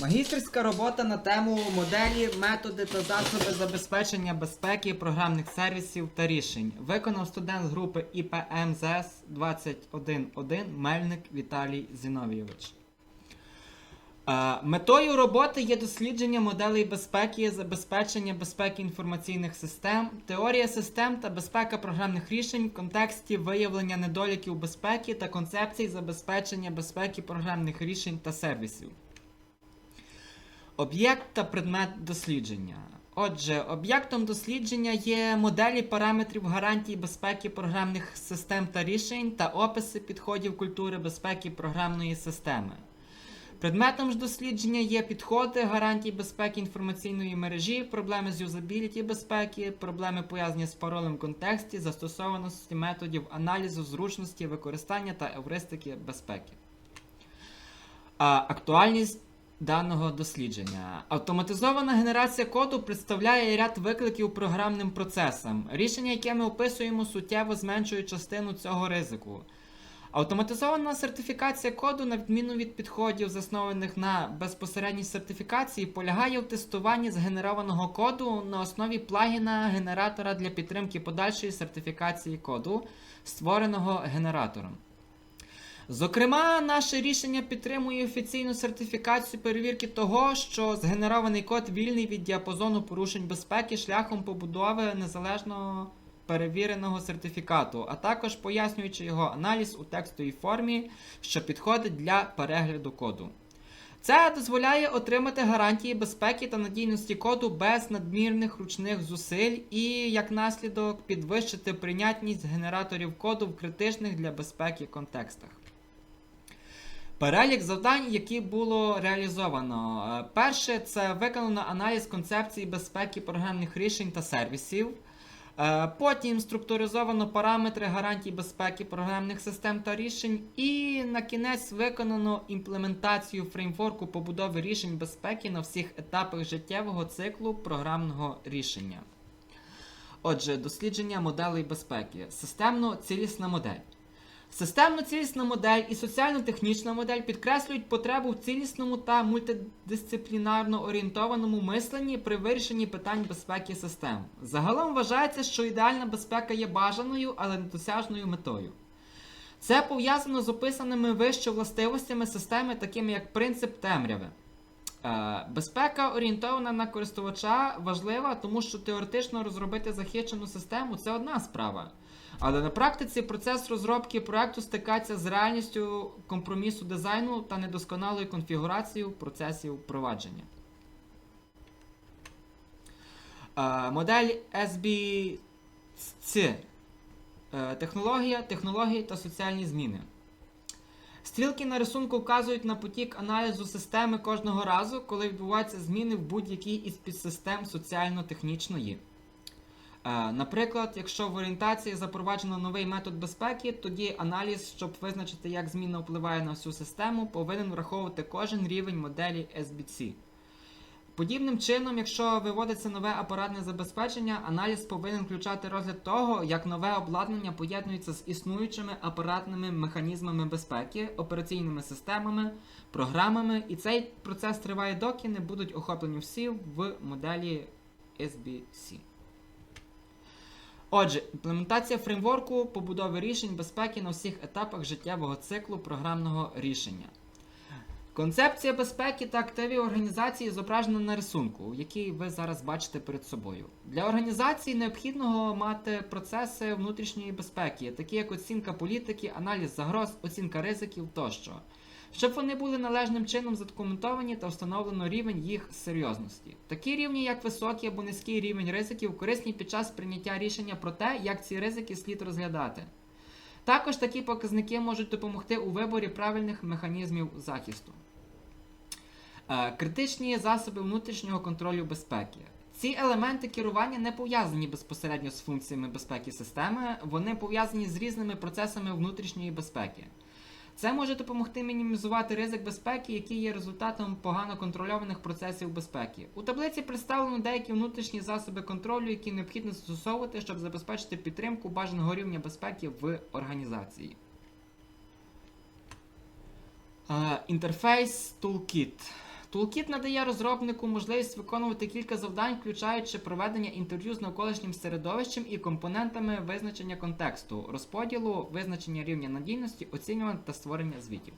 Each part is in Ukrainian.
Магістерська робота на тему моделі, методи та засоби забезпечення безпеки програмних сервісів та рішень. Виконав студент групи ІПМЗС 211 Мельник Віталій Зіновійович. Е, Метою роботи є дослідження моделей безпеки, забезпечення безпеки інформаційних систем, теорія систем та безпека програмних рішень в контексті виявлення недоліків безпеки та концепцій забезпечення безпеки програмних рішень та сервісів. Об'єкт та предмет дослідження. Отже, об'єктом дослідження є моделі параметрів гарантій безпеки програмних систем та рішень та описи підходів культури безпеки програмної системи. Предметом ж дослідження є підходи гарантій безпеки інформаційної мережі, проблеми з юзабіліті безпеки, проблеми пов'язані з паролем в контексті, застосованості методів аналізу зручності, використання та евристики безпеки. А, актуальність даного дослідження. Автоматизована генерація коду представляє ряд викликів програмним процесам, рішення, яке ми описуємо, суттєво зменшують частину цього ризику. Автоматизована сертифікація коду, на відміну від підходів, заснованих на безпосередній сертифікації, полягає в тестуванні згенерованого коду на основі плагіна генератора для підтримки подальшої сертифікації коду, створеного генератором. Зокрема, наше рішення підтримує офіційну сертифікацію перевірки того, що згенерований код вільний від діапазону порушень безпеки шляхом побудови незалежного перевіреного сертифікату, а також пояснюючи його аналіз у текстовій формі, що підходить для перегляду коду. Це дозволяє отримати гарантії безпеки та надійності коду без надмірних ручних зусиль і, як наслідок, підвищити прийнятність генераторів коду в критичних для безпеки контекстах. Перелік завдань, які було реалізовано. Е, Перше це виконано аналіз концепції безпеки програмних рішень та сервісів. Е, Потім структуризовано параметри гарантій безпеки програмних систем та рішень. І на кінець виконано імплементацію фреймворку побудови рішень безпеки на всіх етапах життєвого циклу програмного рішення. Отже, дослідження моделей безпеки. Системно цілісна модель. Системно цілісна модель і соціально-технічна модель підкреслюють потребу в цілісному та мультидисциплінарно орієнтованому мисленні при вирішенні питань безпеки систем. Загалом вважається, що ідеальна безпека є бажаною, але недосяжною метою. Це пов'язано з описаними вище властивостями системи, такими як принцип темряви. Е, Безпека орієнтована на користувача важлива, тому що теоретично розробити захищену систему це одна справа. Але на практиці процес розробки проекту стикається з реальністю компромісу дизайну та недосконалою конфігурацією процесів впровадження. Е, Модель SBC. Е, Технологія, технології та соціальні зміни. Стрілки на рисунку вказують на потік аналізу системи кожного разу, коли відбуваються зміни в будь-якій із підсистем соціально-технічної. Е, Наприклад, якщо в орієнтації запроваджено новий метод безпеки, тоді аналіз, щоб визначити, як зміна впливає на всю систему, повинен враховувати кожен рівень моделі SBC. Подібним чином, якщо виводиться нове апаратне забезпечення, аналіз повинен включати розгляд того, як нове обладнання поєднується з існуючими апаратними механізмами безпеки, операційними системами, програмами, і цей процес триває доки не будуть охоплені всі в моделі SBC. Отже, імплементація фреймворку побудови рішень безпеки на всіх етапах життєвого циклу програмного рішення. Концепція безпеки та активі організації зображена на рисунку, який ви зараз бачите перед собою. Для організації необхідно мати процеси внутрішньої безпеки, такі як оцінка політики, аналіз загроз, оцінка ризиків тощо, щоб вони були належним чином задокументовані та встановлено рівень їх серйозності. Такі рівні, як високий або низький рівень ризиків, корисні під час прийняття рішення про те, як ці ризики слід розглядати. Також такі показники можуть допомогти у виборі правильних механізмів захисту. Е, Критичні засоби внутрішнього контролю безпеки. Ці елементи керування не пов'язані безпосередньо з функціями безпеки системи, вони пов'язані з різними процесами внутрішньої безпеки. Це може допомогти мінімізувати ризик безпеки, який є результатом погано контрольованих процесів безпеки. У таблиці представлено деякі внутрішні засоби контролю, які необхідно застосовувати, щоб забезпечити підтримку бажаного рівня безпеки в організації. Е, Інтерфейс Toolkit. Toolkit надає розробнику можливість виконувати кілька завдань, включаючи проведення інтерв'ю з навколишнім середовищем і компонентами визначення контексту, розподілу, визначення рівня надійності, оцінювання та створення звітів.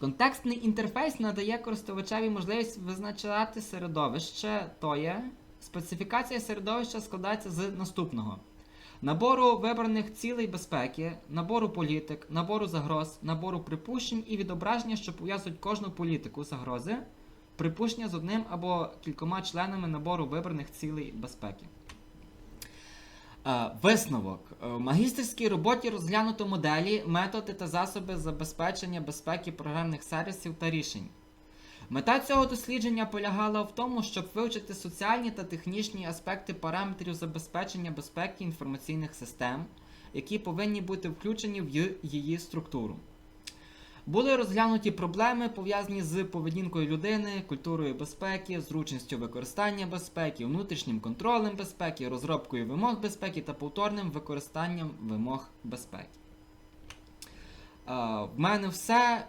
Контекстний інтерфейс надає користувачеві можливість визначати середовище, то є специфікація середовища складається з наступного: набору вибраних цілей безпеки, набору політик, набору загроз, набору припущень і відображення, що пов'язують кожну політику загрози, припущення з одним або кількома членами набору вибраних цілей безпеки. Е, Висновок. Е, В магістерській роботі розглянуто моделі, методи та засоби забезпечення безпеки програмних сервісів та рішень. Мета цього дослідження полягала в тому, щоб вивчити соціальні та технічні аспекти параметрів забезпечення безпеки інформаційних систем, які повинні бути включені в її структуру. Були розглянуті проблеми, пов'язані з поведінкою людини, культурою безпеки, зручністю використання безпеки, внутрішнім контролем безпеки, розробкою вимог безпеки та повторним використанням вимог безпеки. Е, В мене все.